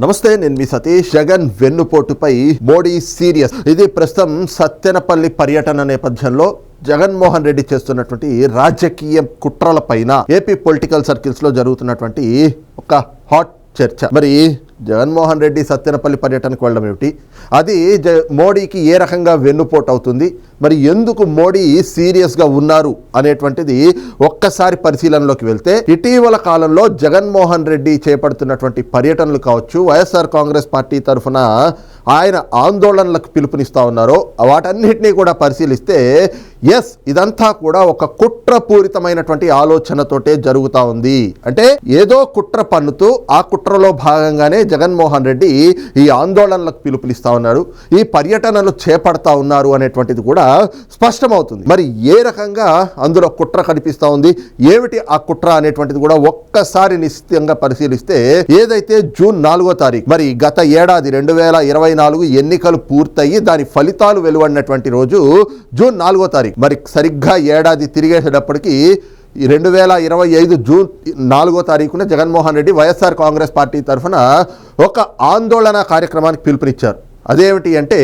నమస్తే నేను మీ సతీష్. జగన్ వెన్నుపోటుపై మోడీ సీరియస్. ఇది ప్రస్తుతం సత్తెనపల్లి పర్యటన నేపథ్యంలో జగన్మోహన్ రెడ్డి చేస్తున్నటువంటి రాజకీయ కుట్రల పైన ఏపీ పొలిటికల్ సర్కిల్స్లో జరుగుతున్నటువంటి ఒక హాట్ చర్చ. మరి జగన్మోహన్ రెడ్డి సత్తెనపల్లి పర్యటనకు వెళ్ళడం ఏమిటి? అది జ మోడీకి ఏ రకంగా వెన్నుపోటు అవుతుంది? మరి ఎందుకు మోడీ సీరియస్గా ఉన్నారు అనేటువంటిది ఒక్కసారి పరిశీలనలోకి వెళ్తే ఇటీవల కాలంలో జగన్మోహన్ రెడ్డి చేపడుతున్నటువంటి పర్యటనలు కావచ్చు వైఎస్ఆర్ కాంగ్రెస్ పార్టీ తరఫున ఆయన ఆందోళనలకు పిలుపునిస్తూ ఉన్నారో వాటన్నిటినీ కూడా పరిశీలిస్తే ఎస్ ఇదంతా కూడా ఒక కుట్రపూరితమైనటువంటి ఆలోచనతోటే జరుగుతూ ఉంది. అంటే ఏదో కుట్ర పన్నుతూ ఆ కుట్రలో భాగంగానే జగన్మోహన్ రెడ్డి ఈ ఆందోళనలకు పిలుపునిస్తా ఉన్నారు ఈ పర్యటనలు చేపడతా ఉన్నారు అనేటువంటిది కూడా స్పష్టమవుతుంది. మరి ఏ రకంగా అందులో కుట్ర కనిపిస్తూ ఉంది? ఏమిటి ఆ కుట్ర అనేటువంటిది కూడా ఒక్కసారి నిశ్చితంగా పరిశీలిస్తే ఏదైతే జూన్ నాలుగో తారీఖు మరి గత ఏడాది రెండు వేల ఇరవై నాలుగు ఎన్నికలు పూర్తయి దాని ఫలితాలు వెలువడినటువంటి రోజు జూన్ నాలుగో తారీఖు. మరి సరిగ్గా ఏడాది తిరిగేసేటప్పటికీ రెండు వేల ఇరవై ఐదు జూన్ నాలుగో తారీఖున జగన్మోహన్ రెడ్డి వైఎస్ఆర్ కాంగ్రెస్ పార్టీ తరఫున ఒక ఆందోళన కార్యక్రమానికి పిలుపునిచ్చారు. అదేమిటి అంటే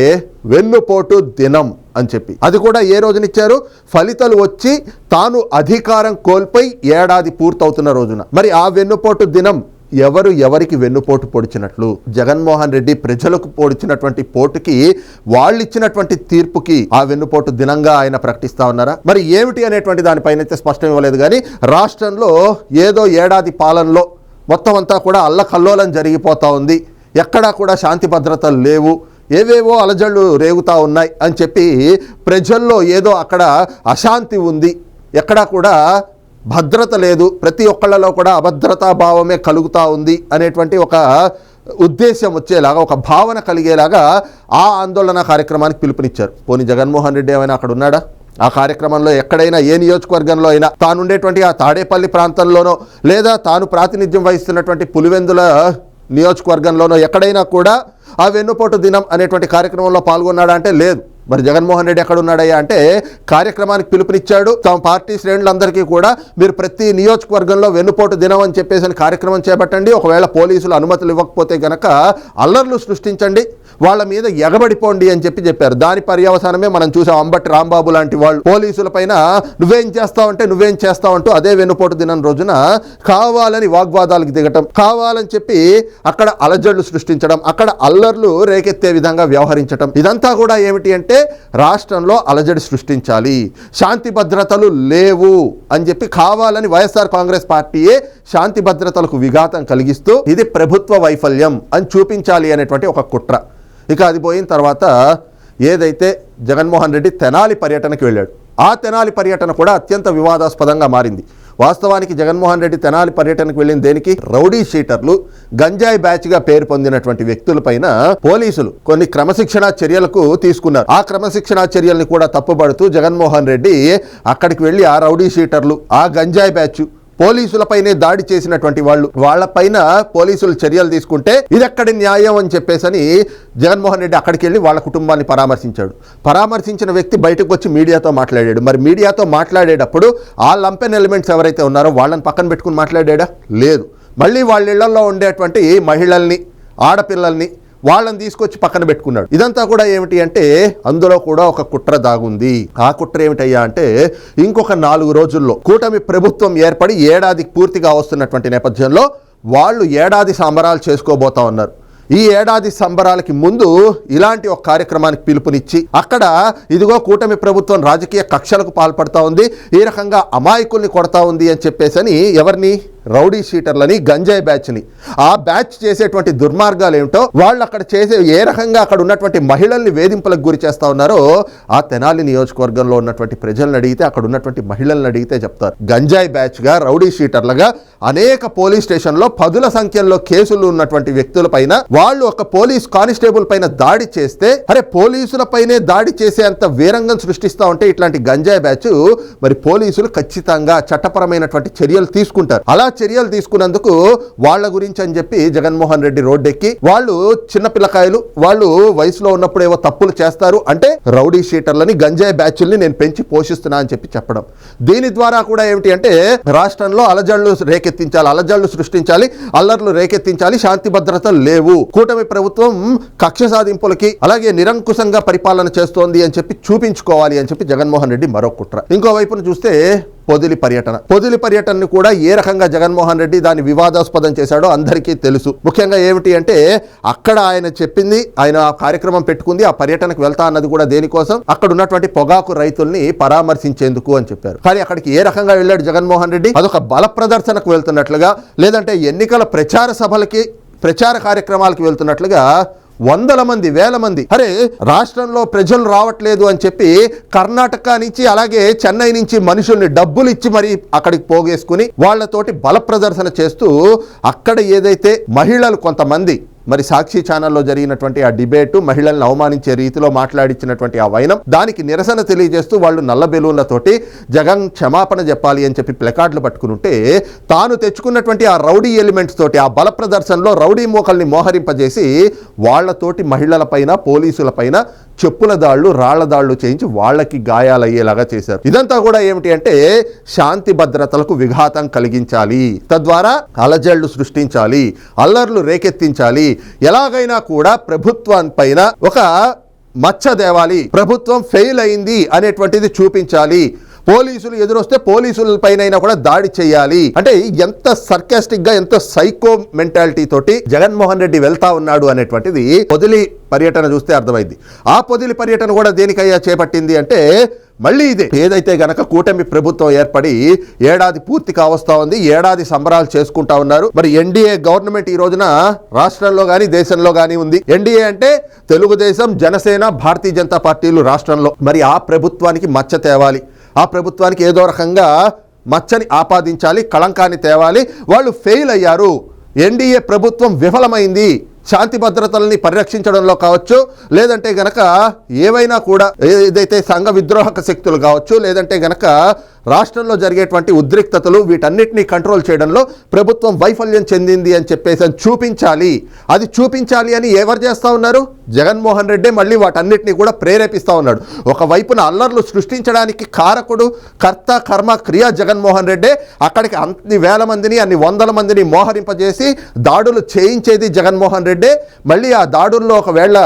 వెన్నుపోటు దినం. అని చెప్పి. అది కూడా ఏ రోజునిచ్చారు? ఫలితాలు వచ్చి తాను అధికారం కోల్పోయి ఏడాది పూర్తవుతున్న రోజున. మరి ఆ వెన్నుపోటు దినం ఎవరు ఎవరికి వెన్నుపోటు పొడిచినట్లు? జగన్మోహన్ రెడ్డి ప్రజలకు పొడిచినటువంటి పోటుకి వాళ్ళు ఇచ్చినటువంటి తీర్పుకి ఆ వెన్నుపోటు దినంగా ఆయన ప్రకటిస్తా ఉన్నారా? మరి ఏమిటి అనేటువంటి దానిపైన అయితే స్పష్టం ఇవ్వలేదు కానీ రాష్ట్రంలో ఏదో ఏడాది పాలనలో మొత్తం అంతా కూడా అల్లకల్లోలం జరిగిపోతా ఉంది. ఎక్కడా కూడా శాంతి భద్రతలు లేవు. ఏవేవో అలజళ్ళు రేగుతూ ఉన్నాయి అని చెప్పి ప్రజల్లో ఏదో అక్కడ అశాంతి ఉంది. ఎక్కడా కూడా భద్రత లేదు. ప్రతి ఒక్కళ్ళలో కూడా అభద్రతా భావమే కలుగుతూ ఉంది అనేటువంటి ఒక ఉద్దేశం వచ్చేలాగా ఒక భావన కలిగేలాగా ఆ ఆందోళన కార్యక్రమానికి పిలుపునిచ్చారు. పోనీ జగన్మోహన్ రెడ్డి ఏమైనా అక్కడ ఉన్నాడా? ఆ కార్యక్రమంలో ఎక్కడైనా ఏ నియోజకవర్గంలో అయినా తాను ఉండేటువంటి ఆ తాడేపల్లి ప్రాంతంలోనో లేదా తాను ప్రాతినిధ్యం వహిస్తున్నటువంటి పులివెందుల నియోజకవర్గంలోనో ఎక్కడైనా కూడా ఆ వెన్నుపోటు దినం అనేటువంటి కార్యక్రమంలో పాల్గొన్నాడా అంటే లేదు. మరి జగన్మోహన్ రెడ్డి ఎక్కడున్నాడయ్యా అంటే కార్యక్రమానికి పిలుపునిచ్చాడు. తమ పార్టీ శ్రేణులందరికీ కూడా మీరు ప్రతి నియోజకవర్గంలో వెన్నుపోటు దినం అని చెప్పేసి కార్యక్రమం చేపట్టండి. ఒకవేళ పోలీసులు అనుమతులు ఇవ్వకపోతే గనక అల్లర్లు సృష్టించండి. వాళ్ళ మీద ఎగబడిపోండి అని చెప్పి చెప్పారు. దాని పర్యవసానమే మనం చూసాం. అంబటి రాంబాబు లాంటి వాళ్ళు. పోలీసుల పైన నువ్వేం చేస్తావంటే నువ్వేం చేస్తావంటూ అదే వెన్నుపోటు దినం రోజున కావాలని వాగ్వాదాలకు దిగటం కావాలని చెప్పి అక్కడ అలజడులు సృష్టించడం అక్కడ అల్లర్లు రేకెత్తే విధంగా వ్యవహరించడం ఇదంతా కూడా ఏమిటి అంటే రాష్ట్రంలో అలజడి సృష్టించాలి. శాంతి భద్రతలు లేవు అని చెప్పి కావాలని వైఎస్ఆర్ కాంగ్రెస్ పార్టీయే శాంతి భద్రతలకు విఘాతం కలిగిస్తూ ఇది ప్రభుత్వ వైఫల్యం అని చూపించాలి అనేటువంటి ఒక కుట్ర. ఇక అది పోయిన తర్వాత ఏదైతే జగన్మోహన్ రెడ్డి తెనాలి పర్యటనకి వెళ్ళాడు. ఆ తెనాలి పర్యటన కూడా అత్యంత వివాదాస్పదంగా మారింది. వాస్తవానికి జగన్మోహన్ రెడ్డి తెనాలి పర్యటనకు వెళ్ళిన దేనికి రౌడీ షీటర్లు గంజాయి బ్యాచ్గా పేరు పొందినటువంటి వ్యక్తులపైన పోలీసులు కొన్ని క్రమశిక్షణా చర్యలకు తీసుకున్నారు. ఆ క్రమశిక్షణా చర్యల్ని కూడా తప్పుబడుతూ జగన్మోహన్ రెడ్డి అక్కడికి వెళ్ళి ఆ రౌడీ షీటర్లు ఆ గంజాయి బ్యాచ్ పోలీసులపైనే దాడి చేసినటువంటి వాళ్ళు వాళ్ళపైన పోలీసులు చర్యలు తీసుకుంటే ఇది ఎక్కడి న్యాయం అని చెప్పేసని జగన్మోహన్ రెడ్డి అక్కడికి వెళ్ళి వాళ్ళ కుటుంబాన్ని పరామర్శించాడు. పరామర్శించిన వ్యక్తి బయటకు వచ్చి మీడియాతో మాట్లాడాడు. మరి మీడియాతో మాట్లాడేటప్పుడు ఆ లంపెన్ ఎలిమెంట్స్ ఎవరైతే ఉన్నారో వాళ్ళని పక్కన పెట్టుకుని మాట్లాడాడా? లేదు. మళ్ళీ వాళ్ళ ఇళ్ళలో ఉండేటువంటి మహిళల్ని ఆడపిల్లల్ని వాళ్ళని తీసుకొచ్చి పక్కన పెట్టుకున్నాడు. ఇదంతా కూడా ఏమిటి అంటే అందులో కూడా ఒక కుట్ర దాగుంది. ఆ కుట్ర ఏమిటయ్యా అంటే ఇంకొక నాలుగు రోజుల్లో కూటమి ప్రభుత్వం ఏర్పడి ఏడాది పూర్తిగా వస్తున్నటువంటి నేపథ్యంలో వాళ్ళు ఏడాది సంబరాలు చేసుకోబోతా ఉన్నారు. ఈ ఏడాది సంబరాలకి ముందు ఇలాంటి ఒక కార్యక్రమానికి పిలుపునిచ్చి అక్కడ ఇదిగో కూటమి ప్రభుత్వం రాజకీయ కక్షలకు పాల్పడతా ఉంది ఈ రకంగా అమాయకుల్ని కొడతా ఉంది అని చెప్పేసని ఎవరిని? రౌడీ షీటర్లని గంజాయి బ్యాచ్ని. ఆ బ్యాచ్ చేసేటువంటి దుర్మార్గాలు ఏమిటో వాళ్ళు అక్కడ చేసే ఏ రకంగా అక్కడ ఉన్నటువంటి మహిళల్ని వేధింపులకు గురి చేస్తా ఉన్నారో ఆ తెనాలి నియోజకవర్గంలో ఉన్నటువంటి ప్రజలను అడిగితే అక్కడ ఉన్నటువంటి మహిళలను అడిగితే చెప్తారు. గంజాయి బ్యాచ్గా రౌడీ షీటర్లుగా అనేక పోలీస్ స్టేషన్లో పదుల సంఖ్యలో కేసులు ఉన్నటువంటి వ్యక్తుల పైన వాళ్ళు ఒక పోలీస్ కానిస్టేబుల్ పైన దాడి చేస్తే అరే పోలీసుల పైనే దాడి చేసే అంత వీరంగం సృష్టిస్తా ఉంటే ఇట్లాంటి గంజాయి బ్యాచ్ మరి పోలీసులు ఖచ్చితంగా చట్టపరమైనటువంటి చర్యలు తీసుకుంటారు. అలా చర్యలు తీసుకున్నందుకు వాళ్ళ గురించి అని చెప్పి జగన్మోహన్ రెడ్డి రోడ్డెక్కి వాళ్ళు చిన్న పిల్లకాయలు వాళ్ళు వయసులో ఉన్నప్పుడు ఏవో తప్పులు చేస్తారు అంటే రౌడీ షీటర్లని గంజాయి బ్యాచ్ల్ని నేను పెంచి పోషిస్తున్నా అని చెప్పి చెప్పడం. దీని ద్వారా కూడా ఏమిటి అంటే రాష్ట్రంలో అలజడులు రేకెత్తించాలి అలజడులు సృష్టించాలి అల్లర్లు రేకెత్తించాలి శాంతి భద్రతలు లేవు. కూటమి ప్రభుత్వం కక్ష సాధింపులకి అలాగే నిరంకుశంగా పరిపాలన చేస్తోంది అని చెప్పి చూపించుకోవాలి అని చెప్పి జగన్మోహన్ రెడ్డి మరో కుట్ర. ఇంకో వైపున చూస్తే పొదిలి పర్యటన. పొదిలి పర్యటనను కూడా ఏ రకంగా జగన్మోహన్ రెడ్డి దాన్ని వివాదాస్పదం చేశాడో అందరికీ తెలుసు. ముఖ్యంగా ఏమిటి అంటే అక్కడ ఆయన చెప్పింది ఆయన ఆ కార్యక్రమం పెట్టుకుంది ఆ పర్యటనకు వెళ్తా అన్నది కూడా దేనికోసం? అక్కడ ఉన్నటువంటి పొగాకు రైతుల్ని పరామర్శించేందుకు అని చెప్పారు. కానీ అక్కడికి ఏ రకంగా వెళ్ళాడు జగన్మోహన్ రెడ్డి? అదొక బల ప్రదర్శనకు వెళ్తున్నట్లుగా లేదంటే ఎన్నికల ప్రచార సభలకి ప్రచార కార్యక్రమాలకు వెళ్తున్నట్లుగా వందల మంది వేల మంది. అరే రాష్ట్రంలో ప్రజలు రావట్లేదు అని చెప్పి కర్ణాటక నుంచి అలాగే చెన్నై నుంచి మనుషుల్ని డబ్బులు ఇచ్చి మరి అక్కడికి పోగేసుకుని వాళ్ళతోటి బల ప్రదర్శన చేస్తూ అక్కడ ఏదైతే మహిళలు కొంతమంది మరి సాక్షి ఛానల్లో జరిగినటువంటి ఆ డిబేటు మహిళల్ని అవమానించే రీతిలో మాట్లాడించినటువంటి ఆ వైనం దానికి నిరసన తెలియజేస్తూ వాళ్ళు నల్ల బెలూన్లతోటి జగన్ క్షమాపణ చెప్పాలి అని చెప్పి ప్లకార్డులు పట్టుకుని ఉంటే తాను తెచ్చుకున్నటువంటి ఆ రౌడీ ఎలిమెంట్స్ తోటి ఆ బల ప్రదర్శనలో రౌడీ మోకల్ని మోహరింపజేసి వాళ్ళతోటి మహిళలపైన పోలీసులపైన చెప్పుల దాళ్ళు రాళ్ళ దాళ్ళు చేయించి వాళ్ళకి గాయాలయ్యేలాగా చేశారు. ఇదంతా కూడా ఏమిటి అంటే శాంతి భద్రతలకు విఘాతం కలిగించాలి. తద్వారా అలజళ్ళు సృష్టించాలి అల్లర్లు రేకెత్తించాలి. ఎలాగైనా కూడా ప్రభుత్వం పైన ఒక మచ్చ దేవాలి ప్రభుత్వం ఫెయిల్ అయింది అనేటువంటిది చూపించాలి. పోలీసులు ఎదురొస్తే పోలీసుల పైన కూడా దాడి చేయాలి. అంటే ఎంత సర్కాస్టిక్గా ఎంత సైకో మెంటాలిటీ తోటి జగన్మోహన్ రెడ్డి వెళ్తా ఉన్నాడు అనేటువంటిది పొదిలి పర్యటన చూస్తే అర్థమైంది. ఆ పొదిలి పర్యటన కూడా దేనికయ్యా చేపట్టింది అంటే మళ్ళీ ఇదే. ఏదైతే గనక కూటమి ప్రభుత్వం ఏర్పడి ఏడాది పూర్తి కావస్తా ఉంది ఏడాది సంబరాలు చేసుకుంటా ఉన్నారు. మరి ఎన్డీఏ గవర్నమెంట్ ఈ రోజున రాష్ట్రంలో కానీ దేశంలో కానీ ఉంది. ఎన్డీఏ అంటే తెలుగుదేశం జనసేన భారతీయ జనతా పార్టీలు రాష్ట్రంలో. మరి ఆ ప్రభుత్వానికి మచ్చ తేవాలి. ఆ ప్రభుత్వానికి ఏదో రకంగా మచ్చని ఆపాదించాలి కళంకాన్ని తేవాలి. వాళ్ళు ఫెయిల్ అయ్యారు. ఎన్డీఏ ప్రభుత్వం విఫలమైంది. శాంతి భద్రతలని పరిరక్షించడంలో కావచ్చు లేదంటే గనక ఏవైనా కూడా ఏదైతే సంఘ విద్రోహక శక్తులు కావచ్చు లేదంటే గనక రాష్ట్రంలో జరిగేటువంటి ఉద్రిక్తతలు వీటన్నిటినీ కంట్రోల్ చేయడంలో ప్రభుత్వం వైఫల్యం చెందింది అని చెప్పేసి అని చూపించాలి. అది చూపించాలి అని ఎవరు చేస్తూ ఉన్నారు? జగన్మోహన్ రెడ్డి మళ్ళీ వాటన్నిటిని కూడా ప్రేరేపిస్తూ ఉన్నాడు. ఒకవైపున అల్లర్లు సృష్టించడానికి కారకుడు కర్త కర్మ క్రియ జగన్మోహన్ రెడ్డి అక్కడికి అన్ని వేల మందిని అన్ని వందల మందిని మోహరింపజేసి దాడులు చేయించేది జగన్మోహన్ రెడ్డి. మళ్ళీ ఆ దాడుల్లో ఒకవేళ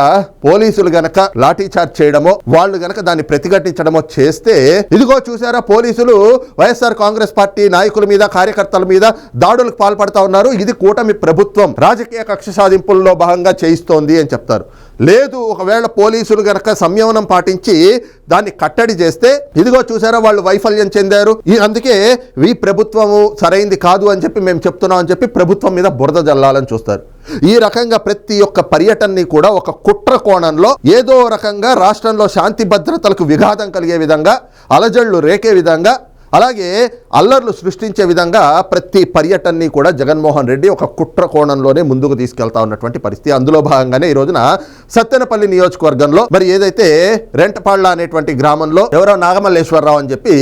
పోలీసులు గనక లాఠీ చార్జ్ చేయడమో వాళ్ళు గనక దాన్ని ప్రతిఘటించడమో చేస్తే ఇదిగో చూసారా పోలీసు పోలీసులు వైఎస్ఆర్ కాంగ్రెస్ పార్టీ నాయకుల మీద కార్యకర్తల మీద దాడులకు పాల్పడతా ఉన్నారు. ఇది కూటమి ప్రభుత్వం రాజకీయ కక్ష సాధింపుల్లో భాగంగా చేయిస్తోంది అని చెప్తారు. లేదు ఒకవేళ పోలీసులు గనక సంయమనం పాటించి దాన్ని కట్టడి చేస్తే ఇదిగో చూసారా వాళ్ళు వైఫల్యం చెందారు. ఈ అందుకే ఈ ప్రభుత్వము సరైంది కాదు అని చెప్పి మేము చెప్తున్నాం అని చెప్పి ప్రభుత్వం మీద బురద జల్లాలని చూస్తారు. ఈ రకంగా ప్రతి ఒక్క పర్యటనని కూడా ఒక కుట్ర కోణంలో ఏదో రకంగా రాష్ట్రంలో శాంతి భద్రతలకు విఘాతం కలిగే విధంగా అలజళ్ళు రేకే విధంగా అలాగే అల్లర్లు సృష్టించే విధంగా ప్రతి పర్యటనని కూడా జగన్మోహన్ రెడ్డి ఒక కుట్ర కోణంలోనే ముందుకు తీసుకెళ్తా ఉన్నటువంటి పరిస్థితి. అందులో భాగంగానే ఈ రోజున సత్తెనపల్లి నియోజకవర్గంలో మరి ఏదైతే రెంటపాళ్ళ అనేటువంటి గ్రామంలో ఎవరో నాగమల్లేశ్వరరావు అని చెప్పి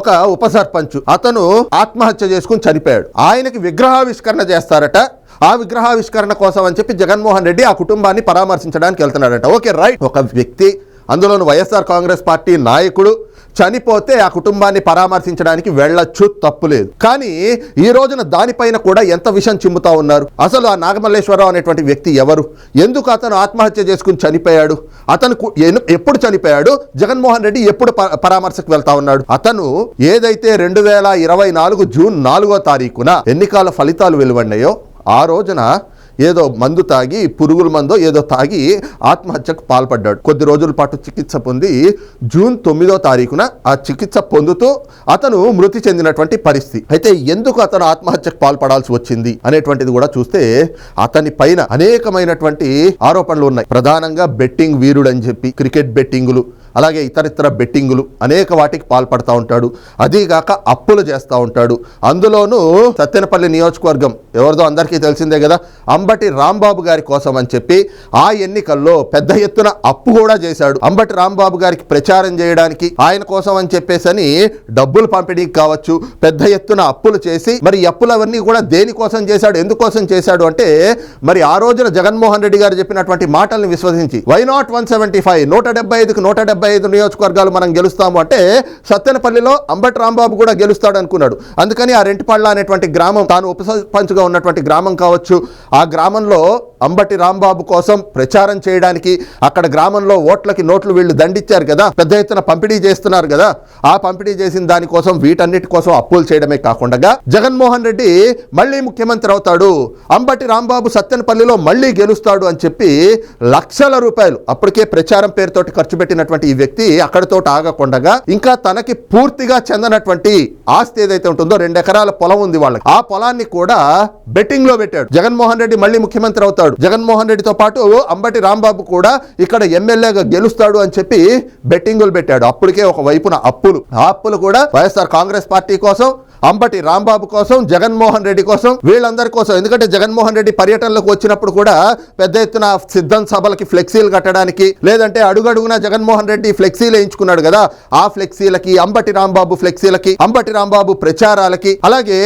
ఒక ఉప సర్పంచ్ అతను ఆత్మహత్య చేసుకుని చనిపోయాడు. ఆయనకి విగ్రహావిష్కరణ చేస్తారట. ఆ విగ్రహావిష్కరణ కోసం అని చెప్పి జగన్మోహన్ రెడ్డి ఆ కుటుంబాన్ని పరామర్శించడానికి వెళ్తున్నాడట. Okay right. ఒక వ్యక్తి అందులోను వైఎస్ఆర్ కాంగ్రెస్ పార్టీ నాయకుడు చనిపోతే ఆ కుటుంబాన్ని పరామర్శించడానికి వెళ్ళొచ్చు తప్పులేదు కానీ ఈ రోజున దానిపైన కూడా ఎంత విషం చిమ్ముతా ఉన్నారు? అసలు ఆ నాగమల్లేశ్వరరావు అనేటువంటి వ్యక్తి ఎవరు? ఎందుకు అతను ఆత్మహత్య చేసుకుని చనిపోయాడు? అతను ఎప్పుడు చనిపోయాడు? జగన్మోహన్ రెడ్డి ఎప్పుడు ప- పరామర్శకు వెళ్తా ఉన్నాడు? అతను ఏదైతే రెండు వేల ఇరవై నాలుగు జూన్ నాలుగో తారీఖున ఎన్నికల ఫలితాలు వెలువడినాయో ఆ రోజున ఏదో మందు తాగి పురుగుల మందో ఏదో తాగి ఆత్మహత్యకు పాల్పడ్డాడు. కొద్ది రోజుల పాటు చికిత్స పొంది జూన్ తొమ్మిదో తారీఖున ఆ చికిత్స పొందుతూ అతను మృతి చెందినటువంటి పరిస్థితి. అయితే ఎందుకు అతను ఆత్మహత్యకు పాల్పడాల్సి వచ్చింది అనేటువంటిది కూడా చూస్తే అతని పైన అనేకమైనటువంటి ఆరోపణలు ఉన్నాయి. ప్రధానంగా బెట్టింగ్ వీరుడు అని చెప్పి క్రికెట్ బెట్టింగులు అలాగే ఇతరితర బెట్టింగులు అనేక వాటికి పాల్పడతా ఉంటాడు. అదీగాక అప్పులు చేస్తూ ఉంటాడు. అందులోనూ సత్తెనపల్లి నియోజకవర్గం ఎవరిదో అందరికీ తెలిసిందే కదా అంబటి రాంబాబు గారి కోసం అని చెప్పి ఆ ఎన్నికల్లో పెద్ద ఎత్తున అప్పు కూడా చేశాడు. అంబటి రాంబాబు గారికి ప్రచారం చేయడానికి ఆయన కోసం అని చెప్పేసని డబ్బులు పంపిణీకి కావచ్చు పెద్ద ఎత్తున అప్పులు చేసి మరి అప్పులవన్నీ కూడా దేనికోసం చేశాడు ఎందుకోసం చేశాడు అంటే మరి ఆ రోజున జగన్మోహన్ రెడ్డి గారు చెప్పినటువంటి మాటల్ని విశ్వసించి why not one seventy five నూట డెబ్బై ఐదుకు నూట డెబ్బై ఐదు నియోజకవర్గాలు మనం గెలుస్తాము అంటే సత్తెనపల్లిలో అంబటి రాంబాబు కూడా గెలుస్తాడు అనుకున్నాడు. అందుకని ఆ రెంటిపళ్ళ అనేటువంటి గ్రామం తాను ఉప సర్పంచ్గా ఉన్నటువంటి గ్రామం కావచ్చు ఆ గ్రామంలో అంబటి రాంబాబు కోసం ప్రచారం చేయడానికి అక్కడ గ్రామంలో ఓట్లకి నోట్లు వీళ్ళు దండిచ్చారు కదా పెద్ద ఎత్తున పంపిణీ చేస్తున్నారు కదా ఆ పంపిణీ చేసిన దానికోసం వీటన్నిటి కోసం అప్పులు చేయడమే కాకుండా జగన్మోహన్ రెడ్డి మళ్ళీ ముఖ్యమంత్రి అవుతాడు అంబటి రాంబాబు సత్తెనపల్లిలో మళ్ళీ గెలుస్తాడు అని చెప్పి లక్షల రూపాయలు అప్పటికే ప్రచారం పేరుతోటి ఖర్చు పెట్టినటువంటి ఈ ఈ వ్యక్తి అక్కడితో ఆగకుండా ఇంకా తనకి పూర్తిగా చెందనటువంటి ఆస్తి ఏదైతే ఉంటుందో రెండు ఎకరాల పొలం ఉంది వాళ్ళకి ఆ పొలాన్ని కూడా బెట్టింగ్లో పెట్టాడు. జగన్మోహన్ రెడ్డి మళ్ళీ ముఖ్యమంత్రి అవుతాడు. జగన్మోహన్ రెడ్డితో పాటు అంబటి రాంబాబు కూడా ఇక్కడ ఎమ్మెల్యేగా గెలుస్తాడు అని చెప్పి బెట్టింగులు పెట్టాడు. అప్పటికే ఒక వైపున అప్పులు. ఆ అప్పులు కూడా వైఎస్ఆర్ కాంగ్రెస్ పార్టీ కోసం అంబటి రాంబాబు కోసం జగన్మోహన్ రెడ్డి కోసం వీళ్ళందరి కోసం. ఎందుకంటే జగన్మోహన్ రెడ్డి పర్యటనలకు వచ్చినప్పుడు కూడా పెద్ద ఎత్తున సిద్ధం సభలకి ఫ్లెక్సీలు కట్టడానికి లేదంటే అడుగడుగున జగన్మోహన్ రెడ్డి ఫ్లెక్సీలు వేయించుకున్నాడు కదా. ఆ ఫ్లెక్సీలకి అంబటి రాంబాబు ఫ్లెక్సీలకి అంబటి రాంబాబు ప్రచారాలకి అలాగే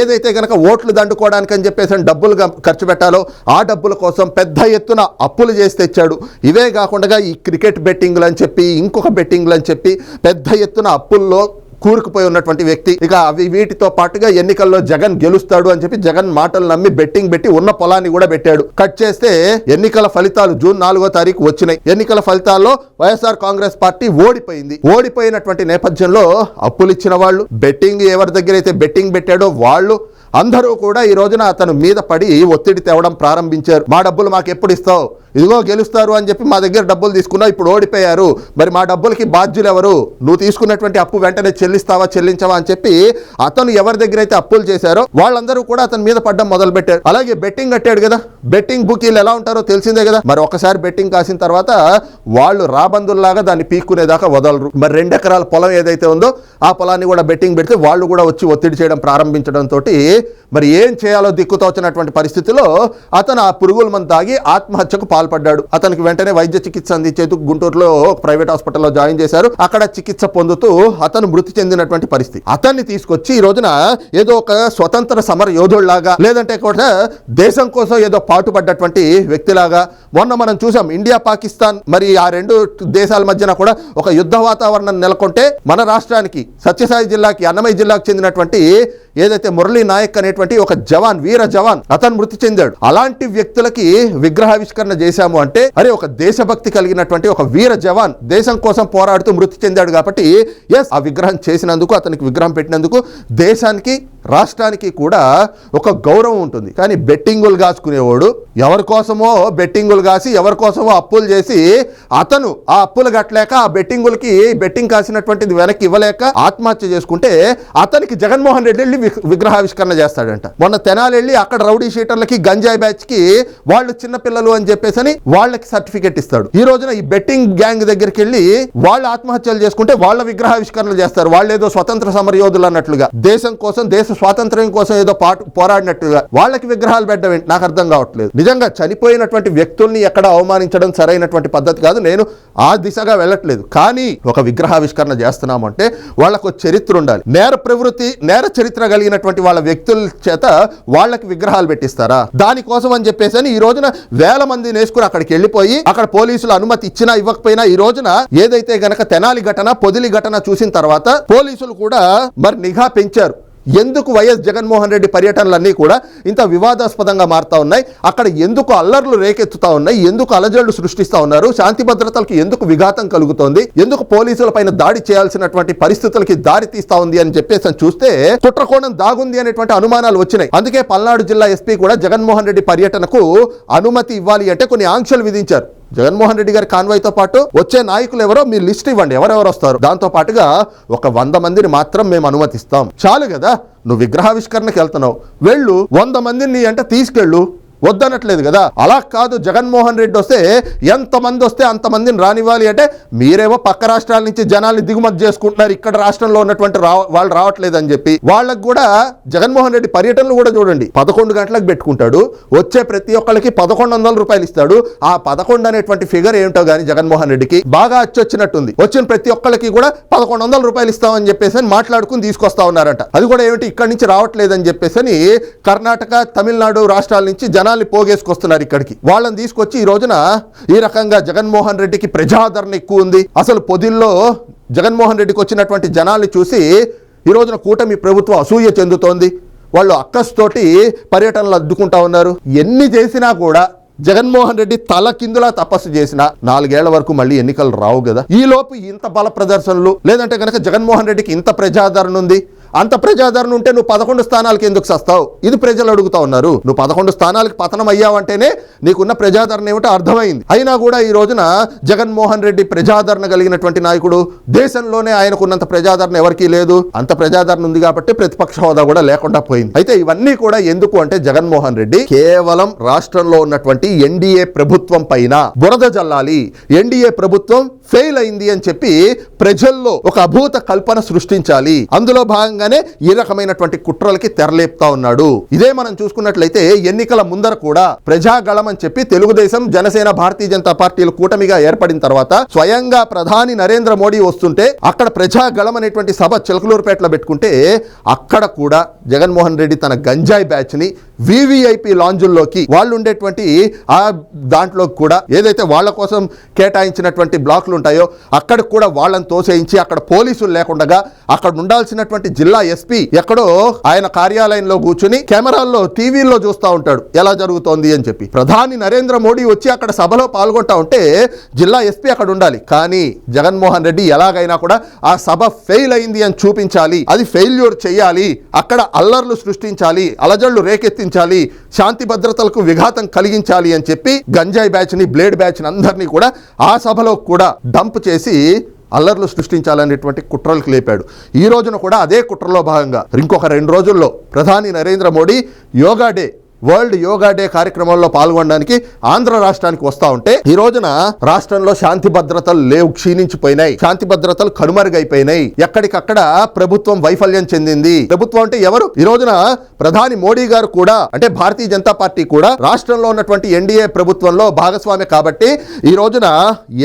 ఏదైతే గనక ఓట్లు దండుకోవడానికి అని చెప్పేసి డబ్బులు ఖర్చు పెట్టాలో ఆ డబ్బుల కోసం పెద్ద ఎత్తున అప్పులు చేసి తెచ్చాడు. ఇవే కాకుండా ఈ క్రికెట్ బెట్టింగ్లు అని చెప్పి ఇంకొక బెట్టింగ్లు అని చెప్పి పెద్ద ఎత్తున అప్పుల్లో కూరుకుపోయి ఉన్నటువంటి వ్యక్తి. ఇక అవి వీటితో పాటుగా ఎన్నికల్లో జగన్ గెలుస్తాడు అని చెప్పి జగన్ మాటలు నమ్మి బెట్టింగ్ పెట్టి ఉన్న పొలాన్ని కూడా పెట్టాడు. కట్ చేస్తే ఎన్నికల ఫలితాలు జూన్ నాలుగో తారీఖు వచ్చినాయి. ఎన్నికల ఫలితాల్లో వైఎస్ఆర్ కాంగ్రెస్ పార్టీ ఓడిపోయింది. ఓడిపోయినటువంటి నేపథ్యంలో అప్పులు ఇచ్చిన వాళ్ళు బెట్టింగ్ ఎవరి దగ్గర అయితే బెట్టింగ్ పెట్టాడో వాళ్ళు అందరూ కూడా ఈ రోజున అతను మీద పడి ఒత్తిడి తేవడం ప్రారంభించారు. మా డబ్బులు మాకు ఎప్పుడు ఇస్తావు? ఇదిగో గెలుస్తారు అని చెప్పి మా దగ్గర డబ్బులు తీసుకున్నావు ఇప్పుడు ఓడిపోయారు. మరి మా డబ్బులకి బాధ్యులు ఎవరు నువ్వు తీసుకున్నటువంటి అప్పు వెంటనే చెల్లిస్తావా చెల్లించవా అని చెప్పి అతను ఎవరి దగ్గర అయితే అప్పులు చేశారో వాళ్ళందరూ కూడా అతని మీద పడ్డం మొదలు పెట్టారు అలాగే బెట్టింగ్ కట్టాడు కదా. బెట్టింగ్ బుకీలు ఎలా ఉంటారో తెలిసిందే కదా. మరి ఒకసారి బెట్టింగ్ కాసిన తర్వాత వాళ్ళు రాబందుల్లాగా దాన్ని పీక్కునేదాకా వదలరు. మరి రెండు ఎకరాల పొలం ఏదైతే ఉందో ఆ పొలాన్ని కూడా బెట్టింగ్ పెడితే వాళ్ళు కూడా వచ్చి ఒత్తిడి చేయడం ప్రారంభించడంతో మరి ఏం చేయాలో దిక్కుతోచినటువంటి పరిస్థితిలో అతను ఆ పురుగుల మందు తాగి ఆత్మహత్యకు పాల్పడ్డాడు. అతనికి వెంటనే వైద్య చికిత్స అందించేందుకు గుంటూరులో ప్రైవేట్ హాస్పిటల్లో జాయిన్ చేశారు. అక్కడ చికిత్స పొందుతూ అతను మృతి చెందినటువంటి పరిస్థితి. అతన్ని తీసుకొచ్చి ఈ రోజున ఏదో ఒక స్వతంత్ర సమర యోధుల్లాగా లేదంటే కూడా దేశం కోసం ఏదో పాటుపడ్డటువంటి వ్యక్తిలాగా మొన్న మనం చూసాం. ఇండియా పాకిస్తాన్ మరి ఆ రెండు దేశాల మధ్యన కూడా ఒక యుద్ధ వాతావరణం నెలకొంటే మన రాష్ట్రానికి సత్యసాయి జిల్లాకి అన్నమయ్య జిల్లాకు చెందినటువంటి ఏదైతే మురళీ నాయక్ అనేటువంటి ఒక జవాన్ వీర జవాన్ అతను మృతి చెందాడు. అలాంటి వ్యక్తులకి విగ్రహావిష్కరణ చేశాము అంటే అరే ఒక దేశభక్తి కలిగినటువంటి ఒక వీర జవాన్ దేశం కోసం పోరాడుతూ మృతి చెందాడు కాబట్టి ఎస్ ఆ విగ్రహం చేసినందుకు అతనికి విగ్రహం పెట్టినందుకు దేశానికి రాష్ట్రానికి కూడా ఒక గౌరవం ఉంటుంది. కానీ బెట్టింగులు కాసుకునేవాడు ఎవరి కోసమో బెట్టింగులు కాసి ఎవరి కోసమో అప్పులు చేసి అతను ఆ అప్పులు కట్టలేక ఆ బెట్టింగులకి బెట్టింగ్ కాసినటువంటిది వెనక్కి ఇవ్వలేక ఆత్మహత్య చేసుకుంటే అతనికి జగన్మోహన్ రెడ్డి విగ్రహావిష్కరణ చేస్తాడంట. మొన్న తెనాలి వెళ్ళి అక్కడ రౌడీ షీటర్లకి గంజాయి బ్యాచ్కి వాళ్ళు చిన్న పిల్లలు అని చెప్పేసి వాళ్ళకి సర్టిఫికేట్ ఇస్తాడు. ఈ రోజున ఈ బెట్టింగ్ గ్యాంగ్ దగ్గరికి వెళ్ళి వాళ్ళు ఆత్మహత్యలు చేసుకుంటే వాళ్ళ విగ్రహావిష్కరణలు చేస్తారు. వాళ్ళు ఏదో స్వతంత్ర సమరయోధులు అన్నట్లుగా. దేశం కోసం దేశ స్వాతంత్ర్యం కోసం ఏదో పాటు పోరాడినట్టుగా వాళ్ళకి విగ్రహాలు పెట్టడం నాకు అర్థం కావట్లేదు. నిజంగా చనిపోయినటువంటి వ్యక్తుల్ని ఎక్కడ అవమానించడం సరైనటువంటి పద్ధతి కాదు. నేను ఆ దిశగా వెళ్ళట్లేదు. కానీ ఒక విగ్రహావిష్కరణ చేస్తున్నామంటే వాళ్ళకు చరిత్ర ఉండాలి. నేర ప్రవృత్తి నేర చరిత్ర కలిగినటువంటి వాళ్ళ వ్యక్తుల చేత వాళ్ళకి విగ్రహాలు పెట్టిస్తారా? దానికోసం అని చెప్పేసి అని ఈ రోజున వేల మంది నేసుకుని అక్కడికి వెళ్ళిపోయి అక్కడ పోలీసులు అనుమతి ఇచ్చినా ఇవ్వకపోయినా ఈ రోజున ఏదైతే గనక తెనాలి ఘటన పొదిలి ఘటన చూసిన తర్వాత పోలీసులు కూడా మరి నిఘా పెంచారు. ఎందుకు వైఎస్ జగన్మోహన్ రెడ్డి పర్యటనలన్నీ కూడా ఇంత వివాదాస్పదంగా మారుతూ ఉన్నాయి? అక్కడ ఎందుకు అల్లర్లు రేకెత్తుతా ఉన్నాయి? ఎందుకు అలజడులు సృష్టిస్తా ఉన్నారు? శాంతి భద్రతలకు ఎందుకు విఘాతం కలుగుతోంది? ఎందుకు పోలీసుల పైన దాడి చేయాల్సినటువంటి పరిస్థితులకి దారి తీస్తా ఉంది అని చెప్పేసి చూస్తే కుట్రకోణం దాగుంది అనేటువంటి అనుమానాలు వచ్చినాయి. అందుకే పల్నాడు జిల్లా ఎస్పీ కూడా జగన్మోహన్ రెడ్డి పర్యటనకు అనుమతి ఇవ్వాలి అంటే కొన్ని ఆంక్షలు విధించారు. జగన్మోహన్ రెడ్డి గారి కాన్వాయ్తో పాటు వచ్చే నాయకులు ఎవరో మీరు లిస్ట్ ఇవ్వండి ఎవరెవరు వస్తారు? దాంతో పాటుగా ఒక వంద మందిని మాత్రం మేము అనుమతిస్తాం. చాలు కదా నువ్వు విగ్రహావిష్కరణకి వెళ్తున్నావు. వెళ్ళు వంద మందిని నీ అంటే తీసుకెళ్ళు. వద్దనట్లేదు కదా? అలా కాదు జగన్మోహన్ రెడ్డి వస్తే ఎంతమంది వస్తే అంతమందిని రానివ్వాలి అంటే మీరేమో పక్క రాష్ట్రాల నుంచి జనాల్ని దిగుమతి చేసుకుంటున్నారు ఇక్కడ రాష్ట్రంలో ఉన్నటువంటి వాళ్ళు రావట్లేదు అని చెప్పి. వాళ్ళకు కూడా జగన్మోహన్ రెడ్డి పర్యటనలు కూడా చూడండి. పదకొండు గంటలకు పెట్టుకుంటాడు. వచ్చే ప్రతి ఒక్కరికి పదకొండు వందల రూపాయలు ఇస్తాడు. ఆ పదకొండు అనేటువంటి ఫిగర్ ఏమిటో గానీ జగన్మోహన్ రెడ్డికి బాగా అచ్చొచ్చినట్టుంది. వచ్చిన ప్రతి ఒక్కరికి కూడా పదకొండు వందల రూపాయలు ఇస్తామని చెప్పేసి అని మాట్లాడుకుని తీసుకొస్తా ఉన్నారంట. అది కూడా ఏమిటి ఇక్కడి నుంచి రావట్లేదని చెప్పేసి అని కర్ణాటక తమిళనాడు రాష్ట్రాల నుంచి జనాలు జనాల్ని పోగేసుకొస్తున్నారు ఇక్కడికి. వాళ్ళని తీసుకొచ్చి ఈ రోజున ఈ రకంగా జగన్మోహన్ రెడ్డికి ప్రజాదరణ ఎక్కువ ఉంది. అసలు పొదిల్లో జగన్మోహన్ రెడ్డికి వచ్చినటువంటి జనాల్ని చూసి ఈ రోజున కూటమి ప్రభుత్వం అసూయ చెందుతోంది. వాళ్ళు అక్కస్తోటి పర్యటనలు అద్దుకుంటా ఉన్నారు. ఎన్ని చేసినా కూడా జగన్మోహన్ రెడ్డి తల కిందులా తపస్సు చేసిన నాలుగేళ్ళ వరకు మళ్ళీ ఎన్నికలు రావు కదా. ఈ లోపు ఇంత బల ప్రదర్శనలు లేదంటే కనుక జగన్మోహన్ రెడ్డికి ఇంత ప్రజాదరణ ఉంది. అంత ప్రజాదరణ ఉంటే నువ్వు పదకొండు స్థానాలకి ఎందుకు సస్తావు? ఇది ప్రజలు అడుగుతా ఉన్నారు. నువ్వు పదకొండు స్థానాలకు పతనం అయ్యావంటేనే నీకున్న ప్రజాదరణ ఏమిటో అర్థమైంది. అయినా కూడా ఈ రోజున జగన్మోహన్ రెడ్డి ప్రజాదరణ కలిగినటువంటి నాయకుడు దేశంలోనే ఆయనకున్నంత ప్రజాదరణ ఎవరికీ లేదు. అంత ప్రజాదరణ ఉంది కాబట్టి ప్రతిపక్ష హోదా కూడా లేకుండా పోయింది. అయితే ఇవన్నీ కూడా ఎందుకు అంటే జగన్మోహన్ రెడ్డి కేవలం రాష్ట్రంలో ఉన్నటువంటి ఎన్డీఏ ప్రభుత్వం పైన బురద జల్లాలి. ఎన్డీఏ ప్రభుత్వం ఫెయిల్ అయింది అని చెప్పి ప్రజల్లో ఒక అభూత కల్పన సృష్టించాలి. అందులో భాగంగానే ఈ రకమైనటువంటి కుట్రలకి తెరలేపుతా ఉన్నాడు. ఇదే మనం చూసుకున్నట్లయితే ఎన్నికల ముందర కూడా ప్రజాగళం అని చెప్పి తెలుగుదేశం జనసేన భారతీయ జనతా పార్టీలు కూటమిగా ఏర్పడిన తర్వాత స్వయంగా ప్రధాని నరేంద్ర మోడీ వస్తుంటే అక్కడ ప్రజాగళం అనేటువంటి సభ చిలకలూరుపేటలో పెట్టుకుంటే అక్కడ కూడా జగన్మోహన్ రెడ్డి తన గంజాయి బ్యాచ్ని వివిఐపి లాంజుల్లోకి వాళ్ళు ఉండేటువంటి ఆ దాంట్లో కూడా ఏదైతే వాళ్ళ కోసం కేటాయించినటువంటి బ్లాక్లు ఉంటాయో అక్కడ కూడా వాళ్ళని తోసేయించి అక్కడ పోలీసులు లేకుండా అక్కడ ఉండాల్సినటువంటి జిల్లా ఎస్పీ ఎక్కడో ఆయన కార్యాలయంలో కూర్చుని కెమెరాల్లో టీవీల్లో చూస్తూ ఉంటాడు. ఎలా జరుగుతోంది అని చెప్పి. ప్రధాని నరేంద్ర మోడీ వచ్చి అక్కడ సభలో పాల్గొంటా ఉంటే జిల్లా ఎస్పీ అక్కడ ఉండాలి. కానీ జగన్మోహన్ రెడ్డి ఎలాగైనా కూడా ఆ సభ ఫెయిల్ అయింది అని చూపించాలి. అది ఫెయిల్యూర్ చేయాలి. అక్కడ అల్లర్లు సృష్టించాలి. అలజళ్ళు రేకెత్తించాలి. శాంతి భద్రతలకు విఘాతం కలిగించాలి అని చెప్పి గంజాయి బ్యాచ్ని బ్లేడ్ బ్యాచ్ని అందరినీ కూడా ఆ సభలో కూడా డంప్ చేసి అల్లర్లు సృష్టించాలనేటువంటి కుట్రలకు లేపాడు. ఈ రోజున కూడా అదే కుట్రలో భాగంగా ఇంకొక రెండు రోజుల్లో ప్రధాని Narendra Modi yoga day world yoga day కార్యక్రమంలో పాల్గొనడానికి ఆంధ్ర రాష్ట్రానికి వస్తా ఉంటే ఈ రోజున రాష్ట్రంలో శాంతి భద్రతలు లేవు క్షీణించిపోయినాయి. శాంతి భద్రతలు కనుమరుగైపోయినాయి. ఎక్కడికక్కడ ప్రభుత్వం వైఫల్యం చెందింది. ప్రభుత్వం అంటే ఎవరు? ఈ రోజున ప్రధాని మోడీ గారు కూడా అంటే భారతీయ జనతా పార్టీ కూడా రాష్ట్రంలో ఉన్నటువంటి ఎన్డీఏ ప్రభుత్వంలో భాగస్వామి కాబట్టి ఈ రోజున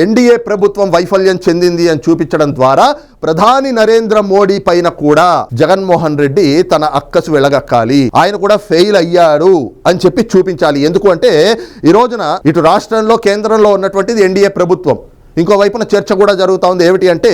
ఎన్డీఏ ప్రభుత్వం వైఫల్యం చెందింది అని చూపించడం ద్వారా ప్రధాని నరేంద్ర మోడీ పైన కూడా జగన్మోహన్ రెడ్డి తన అక్కసు వెళ్ళగక్కాలి ఆయన కూడా ఫెయిల్ అయ్యాడు. అని చెప్పి చూపించాలి. ఎందుకు అంటే ఈ రోజున ఇటు రాష్ట్రంలో కేంద్రంలో ఉన్నటువంటిది ఎన్డీఏ ప్రభుత్వం. ఇంకో వైపున చర్చ కూడా జరుగుతూ ఉంది. ఏమిటి అంటే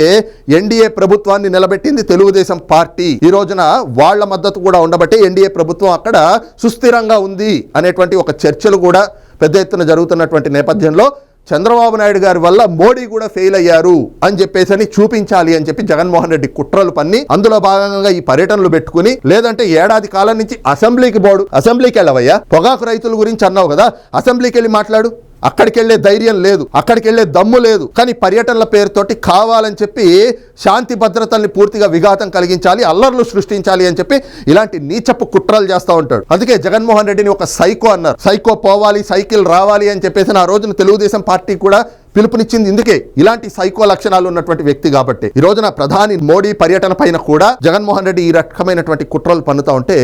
ఎన్డీఏ ప్రభుత్వాన్ని నిలబెట్టింది తెలుగుదేశం పార్టీ. ఈ రోజున వాళ్ళ మద్దతు కూడా ఉండబట్టే ఎన్డీఏ ప్రభుత్వం అక్కడ సుస్థిరంగా ఉంది అనేటువంటి ఒక చర్చలు కూడా పెద్ద ఎత్తున జరుగుతున్నటువంటి నేపథ్యంలో చంద్రబాబు నాయుడు గారి వల్ల మోడీ కూడా ఫెయిల్ అయ్యారు అని చెప్పేసి అని చూపించాలి అని చెప్పి జగన్మోహన్ రెడ్డి కుట్రలు పన్ని. అందులో భాగంగా ఈ పర్యటనలు పెట్టుకుని లేదంటే ఏడాది కాలం నుంచి అసెంబ్లీకి బోడు అసెంబ్లీకి వెళ్ళవయ్యా? పొగాకు రైతుల గురించి అన్నావు కదా అసెంబ్లీకి వెళ్ళి మాట్లాడు. అక్కడికి వెళ్ళే ధైర్యం లేదు అక్కడికి వెళ్ళే దమ్ము లేదు. కానీ పర్యటనల పేరుతోటి కావాలని చెప్పి శాంతి భద్రతల్ని పూర్తిగా విఘాతం కలిగించాలి అల్లర్లు సృష్టించాలి అని చెప్పి ఇలాంటి నీచపు కుట్రలు చేస్తూ ఉంటాడు. అందుకే జగన్మోహన్ రెడ్డిని ఒక సైకో అన్నారు. సైకో పోవాలి సైకిల్ రావాలి అని చెప్పేసి ఆ రోజున తెలుగుదేశం పార్టీ కూడా పిలుపునిచ్చింది ఇందుకే. ఇలాంటి సైకో లక్షణాలు ఉన్నటువంటి వ్యక్తి కాబట్టి. ఈ రోజున ప్రధాని మోడీ పర్యటన పైన కూడా జగన్మోహన్ రెడ్డి ఈ రకమైనటువంటి కుట్రలు పన్నుతా ఉంటే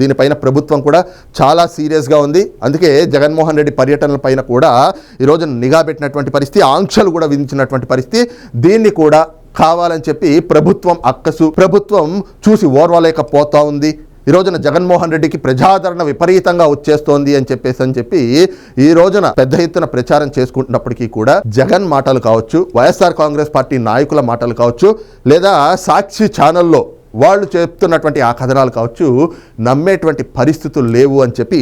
దీనిపైన ప్రభుత్వం కూడా చాలా సీరియస్గా ఉంది. అందుకే జగన్మోహన్ రెడ్డి పర్యటనల పైన కూడా ఈ రోజున నిఘా పెట్టినటువంటి పరిస్థితి ఆంక్షలు కూడా విధించినటువంటి పరిస్థితి. దీన్ని కూడా కావాలని చెప్పి ప్రభుత్వం అక్కసు ప్రభుత్వం చూసి ఓర్వలేకపోతా ఉంది. ఈ రోజున జగన్మోహన్ రెడ్డికి ప్రజాదరణ విపరీతంగా వచ్చేస్తోంది అని చెప్పేసి అని చెప్పి ఈ రోజున పెద్ద ఎత్తున ప్రచారం చేసుకుంటున్నప్పటికీ కూడా జగన్ మాటలు కావచ్చు వైఎస్ఆర్ కాంగ్రెస్ పార్టీ నాయకుల మాటలు కావచ్చు లేదా సాక్షి ఛానల్లో వాళ్ళు చెప్తున్నటువంటి ఆ కథనాలు కావచ్చు నమ్మేటువంటి పరిస్థితులు లేవు అని చెప్పి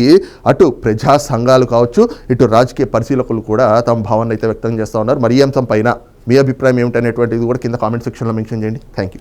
అటు ప్రజా సంఘాలు కావచ్చు ఇటు రాజకీయ పరిశీలకులు కూడా తమ భావన అయితే వ్యక్తం చేస్తూ ఉన్నారు. మరి ఈ అంశం పైన మీ అభిప్రాయం ఏమిటనేటువంటిది కూడా కింద కామెంట్ సెక్షన్లో మెన్షన్ చేయండి. Thank you